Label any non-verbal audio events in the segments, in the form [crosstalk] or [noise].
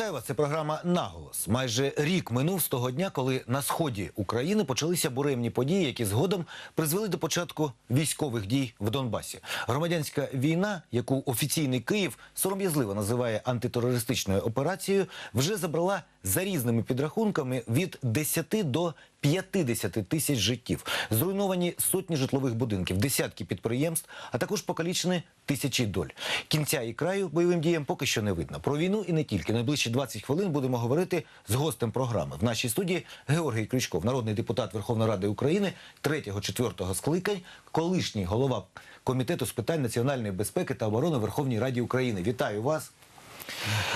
Вітаю вас. Це програма Наголос. Майже рік минув з того дня, коли на сході України почалися буремні події, які згодом призвели до початку військових дій в Донбасі. Громадянська війна, яку офіційний Київ сором'язливо називає антитерористичною операцією, вже забрала за різними підрахунками від 10 до 50 тисяч життів. Зруйновані сотні житлових будинків, десятки підприємств, а також покалічені тисячі доль. Кінця і краю бойовим діям поки що не видно. Про війну і не тільки. Найближчі 20 хвилин будемо говорити з гостем програми. В нашій студії Георгій Крючков, народний депутат Верховної Ради України 3-4 скликань, колишній голова комітету з питань національної безпеки та оборони Верховній Раді України. Вітаю вас.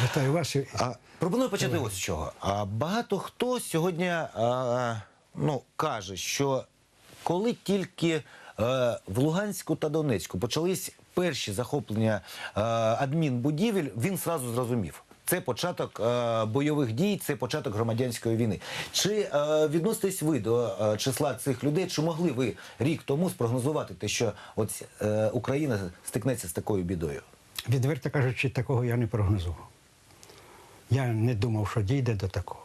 Вітаю вас. А, пропоную почати ось з чого. А, багато хто сьогодні а, ну, каже, що коли тільки е, в Луганську та Донецьку почались перші захоплення е, адмінбудівель, він сразу зрозумів. Це початок е, бойових дій, це початок громадянської війни. Чи е, відноситесь ви до е, числа цих людей? Чи могли ви рік тому спрогнозувати те, що от е, Україна стикнеться з такою бідою? Відверто кажучи, такого я не прогнозував. Я не думав, що дійде до такого.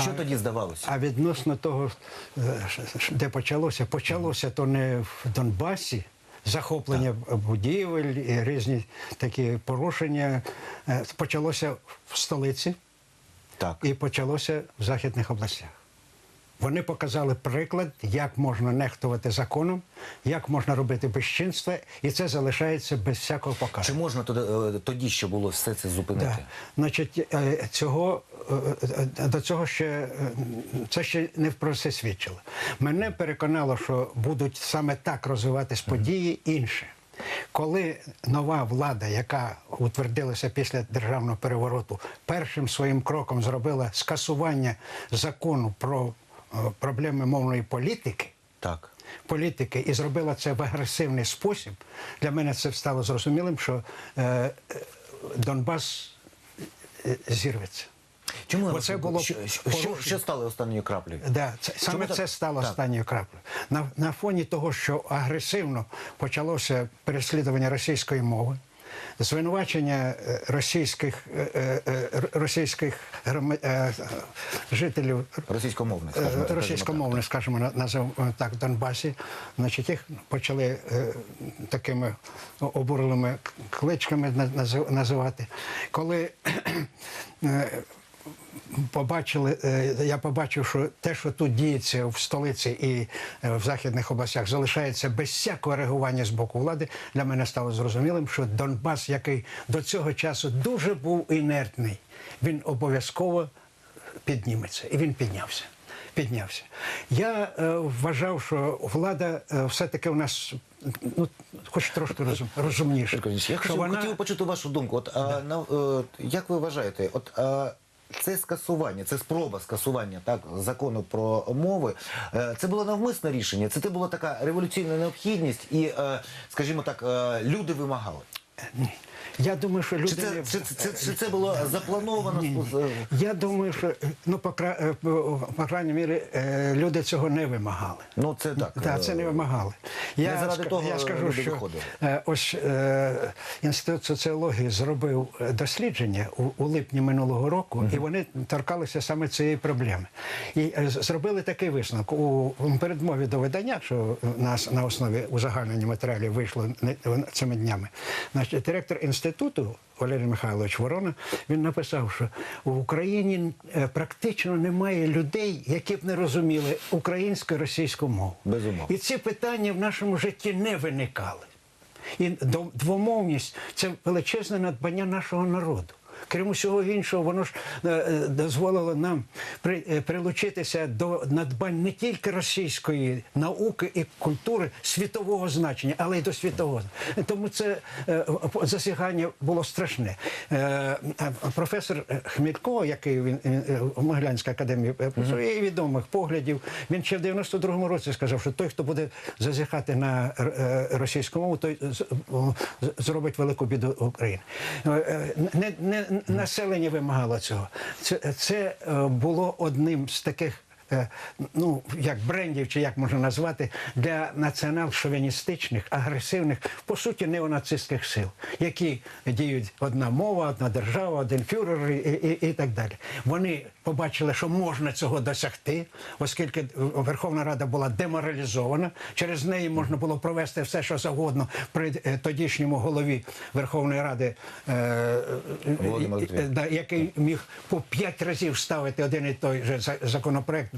Що а, тоді здавалося? а відносно того, е, де почалося, почалося то не в Донбасі. Захоплення будівель, і різні такі порушення. Е, Почалося в столиці Так. і почалося в західних областях. Вони показали приклад, як можна нехтувати законом, як можна робити безчинства, і це залишається без всякого покарання. Чи можна тоді, е, тоді ще було все це зупинити? Да. Значить, е, цього е, до цього ще це ще не про все свідчило. Мене переконало, що будуть саме так розвиватись події інше. Коли нова влада, яка утвердилася після державного перевороту, першим своїм кроком зробила скасування закону про проблеми мовної політики, Так. політики і зробила це в агресивний спосіб, для мене це стало зрозумілим, що е, е, Донбас е, зірветься. Чому Бо це було що, що, що стало останньою краплею? Да, це, саме так? це стало Так. останньою краплею. На, на фоні того, що агресивно почалося переслідування російської мови, звинувачення е, російських, е, е, російських жителів Російськомовних, скажімо російськомовних, скажімо, на- називаємо так, Донбасі, значить, їх почали такими обурливими кличками на- назив- називати. Коли побачили, е, я побачив, що те, що тут діється в столиці і е, в західних областях, залишається без всякого реагування з боку влади, для мене стало зрозумілим, що Донбас, який до цього часу дуже був інертний, він обов'язково підніметься. І він піднявся. Піднявся. Я е, вважав, що влада е, все-таки у нас ну, хоч трошки розум, Ігорович, Я Що хотів, вона- хотів почути вашу думку. От, а, на, е, як ви вважаєте, от а, це скасування, це спроба скасування так, закону про мови. е, Це було навмисне рішення, це була така революційна необхідність, і, е, скажімо так, е, люди вимагали. Я думаю, що люди Чи це, не- чи, чи це було заплановано? Ні, ні. Е, Я думаю, що ну, по, кра- е, по, крайній мірі, е, люди цього не вимагали. Ну, це так. Так, це не вимагали. Я, заради того я скажу, що виходили. е, ось е, інститут соціології зробив е, дослідження у, у липні минулого року, і вони торкалися саме цієї проблеми. І е, зробили такий висновок у, передмові до видання, що на, с- на основі узагальнення матеріалів вийшло цими днями. Значить, директор інституту Валерій Михайлович Ворона він написав, що в Україні е, практично немає людей, які б не розуміли українську і російську мову. Безумовно. І ці питання в нашому житті не виникали. І двомовність це величезне надбання нашого народу. Крім усього іншого, воно ж е, е, дозволило нам е, прилучитися до надбань не тільки російської науки і культури світового значення, але й до світового. Тому це засягання було страшне. Професор Хмілько, який він в Могилянській академії своїх відомих поглядів, він ще в 92-му році сказав, що той, хто буде зазіхати на російську мову, той зробить велику біду України. Не, не населення вимагало цього. Це, це е, було одним з таких ну, як брендів, чи як можна назвати, для націонал-шовіністичних, агресивних, по суті, неонацистських сил, які діють одна мова, одна держава, один фюрер і, і, і так далі. Вони побачили, що можна цього досягти, оскільки Верховна Рада була деморалізована. Через неї можна було провести все, що завгодно при е, тодішньому голові Верховної Ради, е, е, який міг по п'ять разів ставити один і той же законопроект,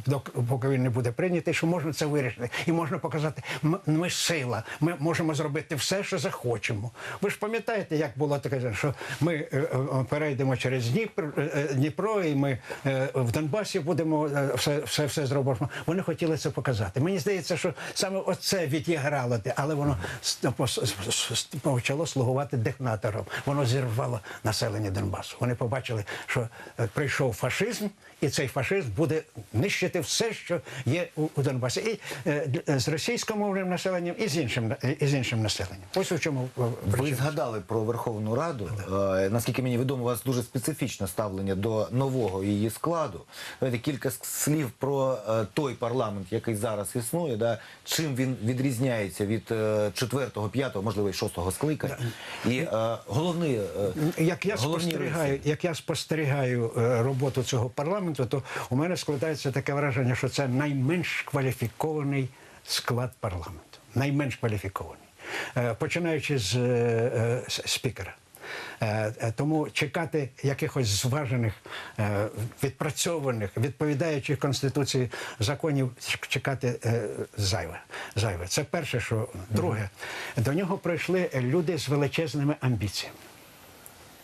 поки він не буде прийнятий, що можна це вирішити. І можна показати, ми сила, ми можемо зробити все, що захочемо. Ви ж пам'ятаєте, як було таке, що ми е, е, перейдемо через Дніпр, е, Дніпро, і ми в Донбасі будемо все, все, все зробимо. Вони хотіли це показати. Мені здається, що саме оце відіграло, але воно почало слугувати диктатором. Воно зірвало населення Донбасу. Вони побачили, що прийшов фашизм, і цей фашизм буде нищити все, що є у, у Донбасі, і е, д- з російськомовним населенням, і з іншим і з іншим населенням. Ось у чому е, Ви згадали про Верховну Раду. Е, Наскільки мені відомо, у вас дуже специфічне ставлення до нового її складу. Давайте кілька слів про е, той парламент, який зараз існує. Да? Чим він відрізняється від е, четвертого, п'ятого, можливо, і шостого скликань. І е, головний е, Як я головні спостерігаю, як я спостерігаю е, роботу цього парламенту, то у мене складається таке враження, що це найменш кваліфікований склад парламенту. Найменш кваліфікований. Е, Починаючи з е, е, спікера. Тому чекати якихось зважених, відпрацьованих, відповідаючих конституції законів, чекати зайве. зайве. Це перше, що друге. До нього прийшли люди з величезними амбіціями.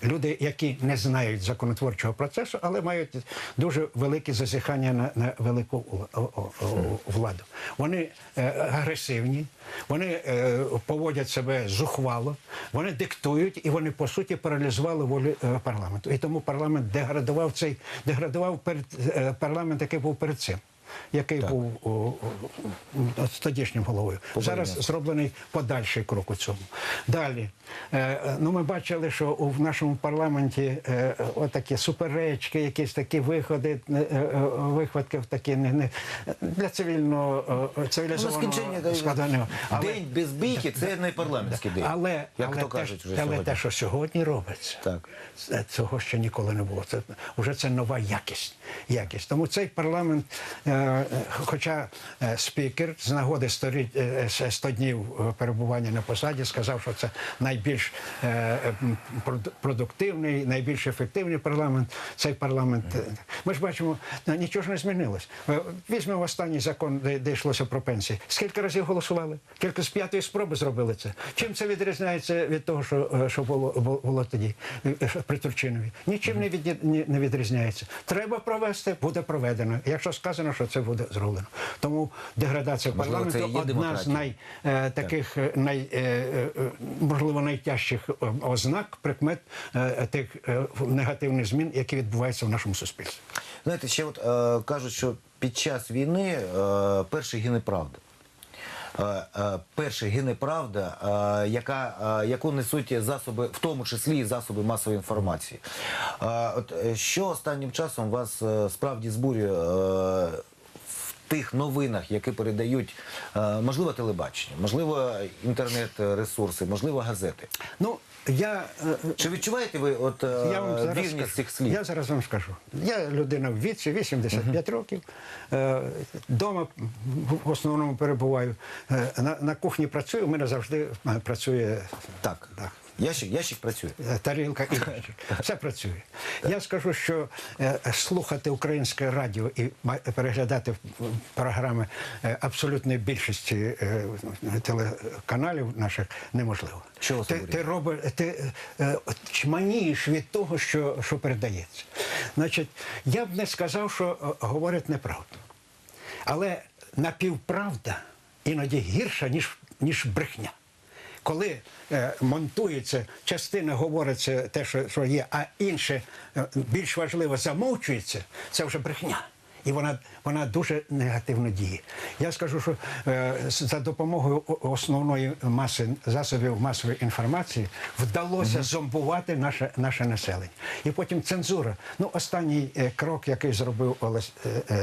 Люди, які не знають законотворчого процесу, але мають дуже великі зазіхання на, на велику владу. Вони е, агресивні, вони е, поводять себе зухвало, вони диктують і вони по суті паралізували волю е, парламенту. І тому парламент деградував цей деградував перед парламент, який був перед цим. Який був о, о, о, тодішнім головою. Зараз зроблений подальший крок у цьому. Далі, е, е, ну ми бачили, що у в нашому парламенті е, е, отакі суперечки, якісь такі виходи, е, е, е, вихватки в такі не, не для цивільного е, Ну, цивілізованого складання. Але, день без бійки це не парламентський день. але, як але, то те, кажуть вже але сьогодні. те, що сьогодні робиться, Так. цього ще ніколи не було. Це вже це нова якість. якість. Тому цей парламент, е, е, хоча е, спікер з нагоди 100, рі- е, е, 100 днів е, перебування на посаді сказав, що це найбільш е, е, продуктивний, найбільш ефективний парламент. Цей парламент. е, Ми ж бачимо, ну, нічого ж не змінилось. Е, Візьмемо останній закон, де, де йшлося про пенсії. Скільки разів голосували? Тільки з п'ятої спроби зробили це. Чим це відрізняється від того, що, е, що було, було, тоді е, при Турчинові? Нічим не, від, не відрізняється. Треба провести, буде проведено. Якщо сказано, що це буде зроблено. Тому деградація Можливо, парламенту одна з най, е, таких е, най, е, е, е, можливо найтяжчих ознак, прикмет е, тих е, негативних змін, які відбуваються в нашому суспільстві. Знаєте, ще от е, кажуть, що під час війни е, перший гине правда. Е, е, перший гине правда, е, яка, яку несуть засоби, в тому числі і засоби масової інформації. От, що останнім часом вас справді збурює тих новинах, які передають, е, можливо, телебачення, можливо, інтернет-ресурси, можливо, газети. Ну, я е, Чи відчуваєте ви от, е, Я вам зараз вірність скажу. цих слів? Я зараз вам скажу. Я людина в віці, 85 років. Е, Дома в основному перебуваю. Е, На, на кухні працюю, у мене завжди е, працює Так. Так. Ящик, ящик працює. е, тарілка і ящик. Все працює. Я скажу, що е, слухати українське радіо і переглядати програми е, абсолютної більшості телеканалів наших неможливо. Що ти, ти робиш, ти чманієш від того, що, що передається. Значить, я б не сказав, що говорять неправду. Але напівправда іноді гірша, ніж, ніж брехня. Коли е, монтується, частина говориться те, що, що є, а інше е, більш важливо замовчується, це вже брехня. І вона, вона дуже негативно діє. Я скажу, що е, за допомогою основної маси засобів масової інформації вдалося зомбувати наше, наше населення. І потім цензура. Ну, останній е, крок, який зробив Олесь е, е,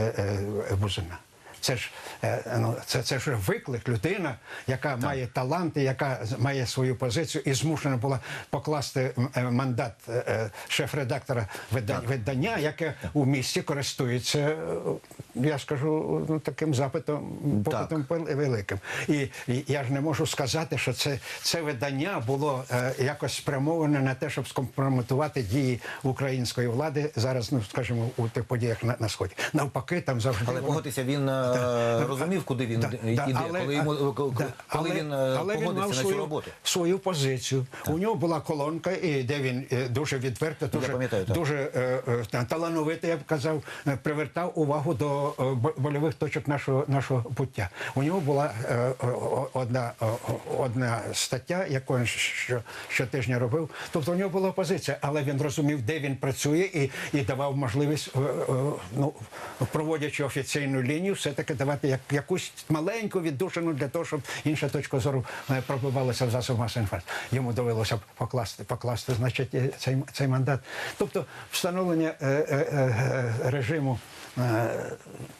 е, Бузина. Це ж е, ну, це, це ж виклик людина, яка має таланти, яка має свою позицію і змушена була покласти е, мандат е, шеф-редактора видання, видання, яке у місті користується, я скажу, ну, таким запитом, попитом пел- великим. І, я ж не можу сказати, що це, це видання було е, якось спрямоване на те, щоб скомпрометувати дії української влади зараз, ну скажімо, у тих подіях на, на сході. Навпаки, там завжди Але воно- він е, розумів, куди він Да, йде, да, коли, йому, да, коли але- він е, але він погодився мав на цю свою, роботу. свою позицію. У нього була колонка, і де він дуже відверто, дуже, дуже е, е, талановитий, я б казав, привертав увагу до е, бо- больових точок нашого нашого буття. У нього була е, одна, одна стаття, яку він що, щотижня робив. Тобто у нього була позиція, але він розумів, де він працює, і, і давав можливість, е, е, ну, проводячи офіційну лінію, все-таки давати як, якусь маленьку віддушину для того, щоб інша точка зору е, пробивалася в засоб масової інформації. Йому довелося покласти, покласти значить, е, цей, цей мандат. Тобто встановлення е, е, е, режиму е,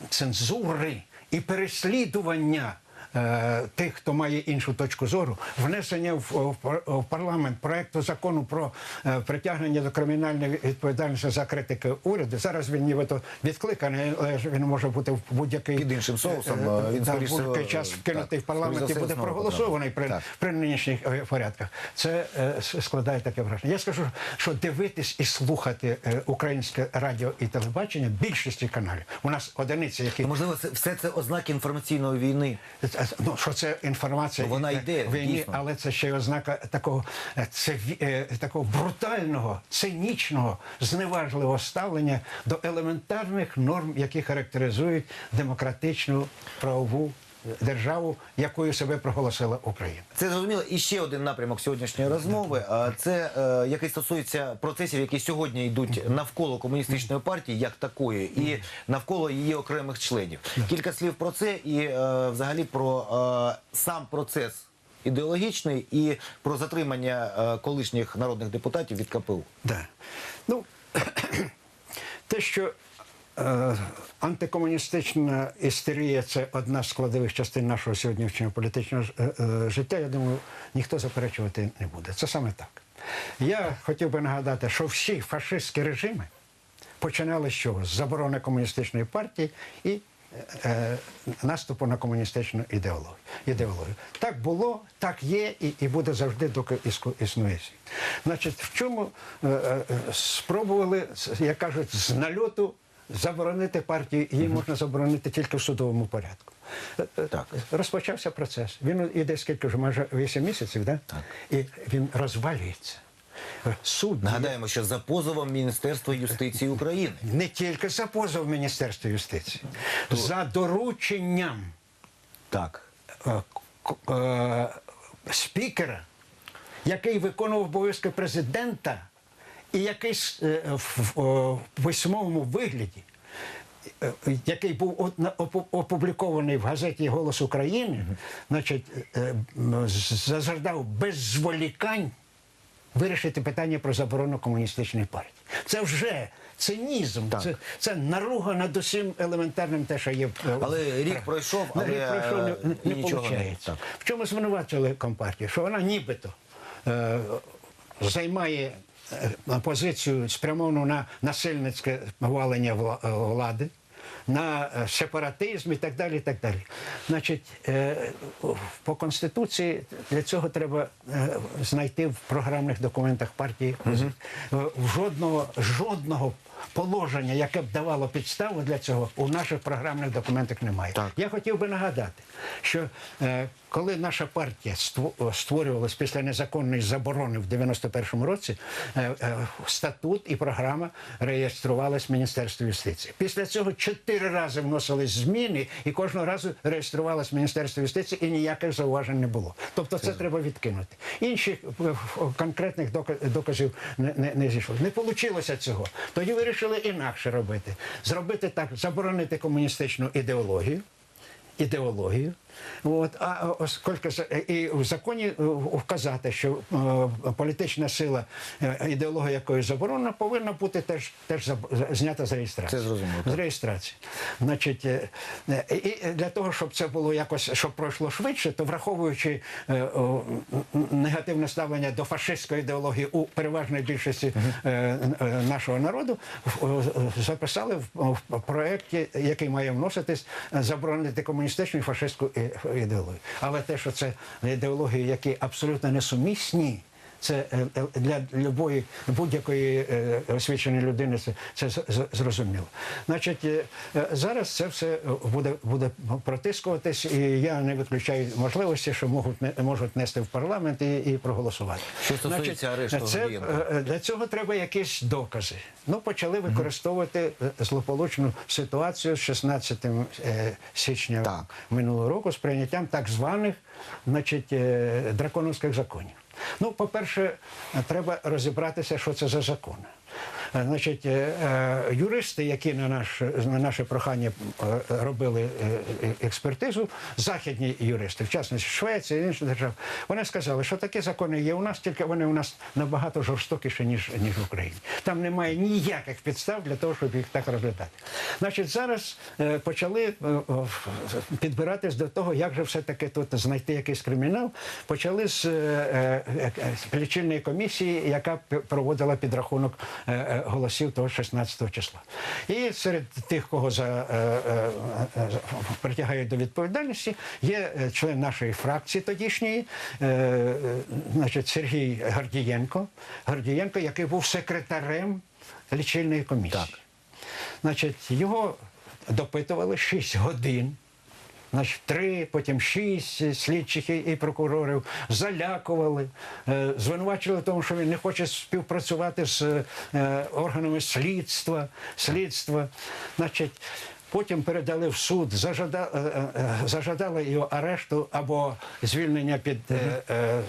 цензури і переслідування. Е, Тих, хто має іншу точку зору, внесення в, в в парламент проекту закону про е, притягнення до кримінальної відповідальності за критики уряду. Зараз він нібито відкликаний, але він може бути в будь-який Під іншим соусом, е, він, да, будь-який час так, вкинутий в парламент і буде проголосований при, при нинішніх порядках. Це е, складає таке враження. Я скажу, що дивитись і слухати е, українське радіо і телебачення більшості каналів. У нас одиниці, які Можливо, це, все це ознаки інформаційної війни. Ну, що це інформація Ну, вона е, йде, війні, дійсно. але це ще й ознака такого, е, це, ві- е, такого брутального, цинічного, зневажливого ставлення до елементарних норм, які характеризують демократичну правову державу, якою себе проголосила Україна. Це зрозуміло. І ще один напрямок сьогоднішньої розмови. Це е, який стосується процесів, які сьогодні йдуть навколо комуністичної партії, як такої, і навколо її окремих членів. Кілька слів про це і е, взагалі про е, сам процес ідеологічний і про затримання е, колишніх народних депутатів від КПУ. Да. Ну, [clears throat] те, що антикомуністична істерія це одна з складових частин нашого сьогоднішнього політичного е, е, життя, я думаю, ніхто заперечувати не буде. Це саме так. Я хотів би нагадати, що всі фашистські режими починали з чого? З заборони комуністичної партії і е, наступу на комуністичну ідеологію. ідеологію. Так було, так є і, і буде завжди, доки іску- існує світ. Значить, в чому е, е, спробували, як кажуть, з нальоту заборонити партію, її можна заборонити тільки в судовому порядку. Е, е, Так. Розпочався процес. Він іде скільки вже майже 8 місяців, да? Так. і він розвалюється. Е, Суд Нагадаємо, що за позовом Міністерства юстиції України. не тільки за позов Міністерства юстиції, за дорученням Так. спікера, який виконував обов'язки президента, і який с- е, в, письмовому вигляді. е, Який був опублікований в газеті Голос України, значить, е, м, без зволікань вирішити питання про заборону комуністичної партії. Це вже цинізм, Так. це, це наруга над усім елементарним те, що є. Але рік пройшов, але, рік пройшов, не, е, не, нічого виходить. В чому звинувачили компартію? Що вона нібито е, займає е, позицію спрямовану на насильницьке валення е, влади, на е, сепаратизм і так далі. І так далі. Значить, е, по Конституції для цього треба е, знайти в програмних документах партії Угу. жодного, жодного положення, яке б давало підставу для цього, у наших програмних документах немає. Так. Я хотів би нагадати, що е, коли наша партія ство- створювалась після незаконної заборони в 91-му році, е, е, статут і програма реєструвалась в Міністерстві юстиції. Після цього чотири рази вносились зміни, і кожного разу реєструвалось Міністерство юстиції, і ніяких зауважень не було. Тобто це треба відкинути. Інших е, конкретних доказів не, не, не зійшло. Не вийшло цього. Тоді вирішили вирішили інакше робити. Зробити так, заборонити комуністичну ідеологію. Ідеологію, от а оскільки і в законі е, вказати, що е, політична сила, е, ідеологія якої заборонена, повинна бути теж теж знята з реєстрації. Це зрозуміло, З реєстрації. Значить, і для того, щоб це було якось, щоб пройшло швидше, то враховуючи е, негативне ставлення до фашистської ідеології у переважної більшості е, е, нашого народу, записали в, в проєкті, який має вноситись, заборонити комуністичну і фашистську і- ідеологію. Але те, що це ідеології, які абсолютно несумісні. Це е, е, для любої будь-якої е, освіченої людини це, це зрозуміло. Значить, зараз це все буде, буде протискуватись, і я не виключаю можливості, що можуть не можуть нести в парламент і, і проголосувати. Що стосується арешту це, для цього треба якісь докази. Ну, почали використовувати злополучну ситуацію з 16 е, січня Так. минулого року з прийняттям так званих значить, драконовських законів. Ну, по-перше, треба розібратися, що це за закони. Е, Значить, е, е, юристи, які на, наш, на наше прохання робили експертизу, західні юристи, в частності Швеція і інші держави, вони сказали, що такі закони є у нас, тільки вони у нас набагато жорстокіші, ніж, ніж в Україні. Там немає ніяких підстав для того, щоб їх так розглядати. Значить, зараз почали підбиратись до того, як же все-таки тут знайти якийсь кримінал. Почали з, лічильної комісії, яка проводила підрахунок голосів того 16 числа. І серед тих, кого за, е, е, е, притягають до відповідальності, є е, член нашої фракції тодішньої, е, е, значить, Сергій Гордієнко, Гордієнко, який був секретарем лічильної комісії. Так. Значить, його допитували 6 годин. Значить, три, потім шість слідчих і, прокурорів залякували, звинувачили звинувачували в тому, що він не хоче співпрацювати з е, органами слідства. слідства. Значить, потім передали в суд, зажада, е, е, зажадали його арешту або звільнення під е, е,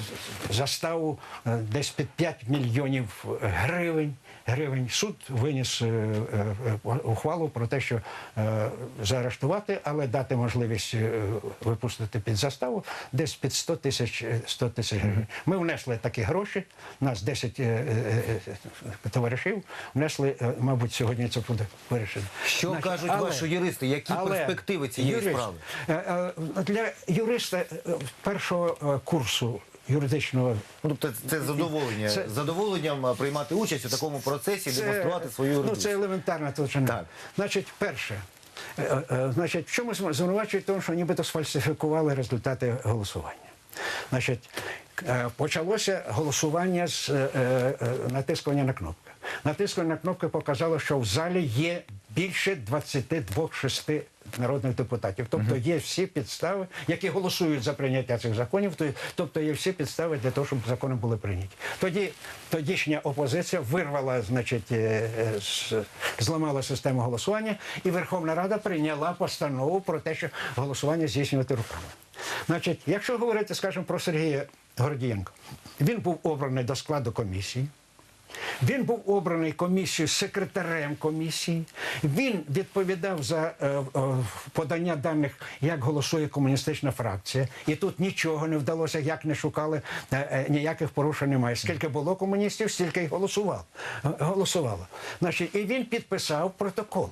заставу е, десь під 5 мільйонів гривень. гривень. Суд виніс е, е, е, ухвалу про те, що е, заарештувати, але дати можливість е, випустити під заставу десь під 100 тисяч е, 100 тисяч гривень. Ми внесли такі гроші. Нас 10 е, е, е, товаришів внесли. е, Мабуть, сьогодні це буде вирішено. Що Значить, кажуть ваші юристи? Які перспективи цієї юрист, справи? е, е, Для юриста е, першого курсу юридичного Ну, тобто це задоволення. Це- Задоволенням приймати участь у такому процесі, демонструвати свою Ну, це елементарна толщина. Так. Значить, перше. Значить, в чому звинувачують тому, що нібито сфальсифікували результати голосування. Значить, почалося голосування з натискування на кнопки. Натискування на кнопки показало, що в залі є більше 22-6 народних депутатів. Тобто є всі підстави, які голосують за прийняття цих законів, тобто є всі підстави для того, щоб закони були прийняті. Тоді тодішня опозиція вирвала, значить, е, е, зламала систему голосування, і Верховна Рада прийняла постанову про те, що голосування здійснювати руками. Значить, якщо говорити, скажімо, про Сергія Гордієнка, він був обраний до складу комісії. Він був обраний комісією секретарем комісії. Він відповідав за е, е, подання даних, як голосує комуністична фракція. І тут нічого не вдалося, як не шукали, е, ніяких порушень немає. Скільки було комуністів, стільки й голосував. голосувало. Значить, і він підписав протокол.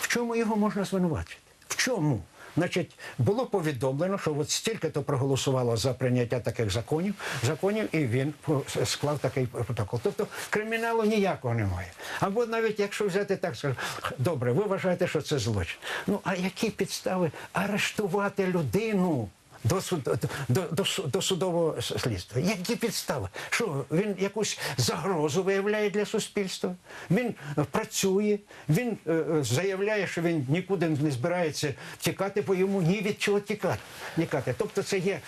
В чому його можна звинувачити? В чому? Значить, було повідомлено, що от стільки-то проголосувало за прийняття таких законів, законів, і він склав такий протокол. Тобто криміналу ніякого немає. Або навіть якщо взяти так, скажу, добре, ви вважаєте, що це злочин. Ну а які підстави арештувати людину? До, до, до, до, судового слідства. Які підстави? Що він якусь загрозу виявляє для суспільства? Він е, працює, він е, е, заявляє, що він нікуди не збирається тікати, бо йому ні від чого тікати. тікати. Тобто це є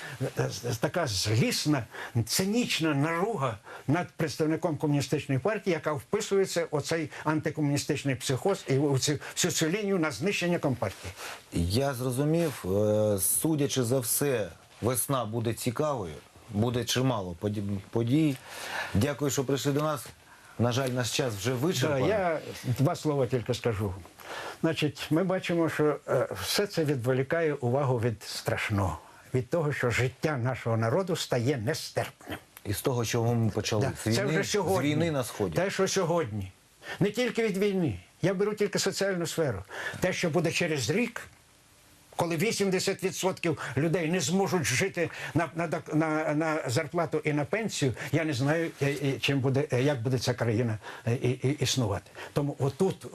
така злісна, цинічна наруга над представником комуністичної партії, яка вписується у цей антикомуністичний психоз і всю цю лінію на знищення компартії. Я зрозумів, судячи за все, весна буде цікавою, буде чимало подій. Дякую, що прийшли до нас. На жаль, наш час вже Да, я два слова тільки скажу. Значить, ми бачимо, що е, все це відволікає увагу від страшного, від того, що життя нашого народу стає нестерпним. І з того, чого ми почали. Да, З це вже сьогодні. з війни на сході. Те, що сьогодні. Не тільки від війни. Я беру тільки соціальну сферу. Те, що буде через рік, коли 80% людей не зможуть жити на, на, на, на зарплату і на пенсію, я не знаю, е, е, чим буде, е, як буде ця країна і- і- існувати. Тому отут,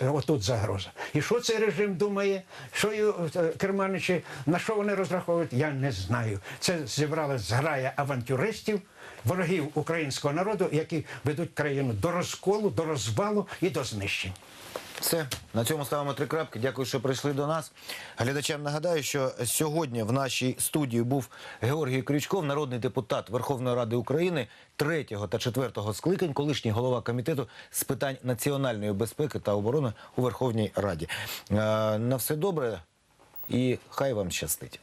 отут загроза. І що цей режим думає, що керманичі, на що вони розраховують, я не знаю. Це зібралась зграя авантюристів, ворогів українського народу, які ведуть країну до розколу, до розвалу і до знищень. Все на цьому ставимо три крапки. Дякую, що прийшли до нас. Глядачам нагадаю, що сьогодні в нашій студії був Георгій Крючков, народний депутат Верховної Ради України, третього та четвертого скликань, колишній голова комітету з питань національної безпеки та оборони у Верховній Раді. Е, на все добре і хай вам щастить.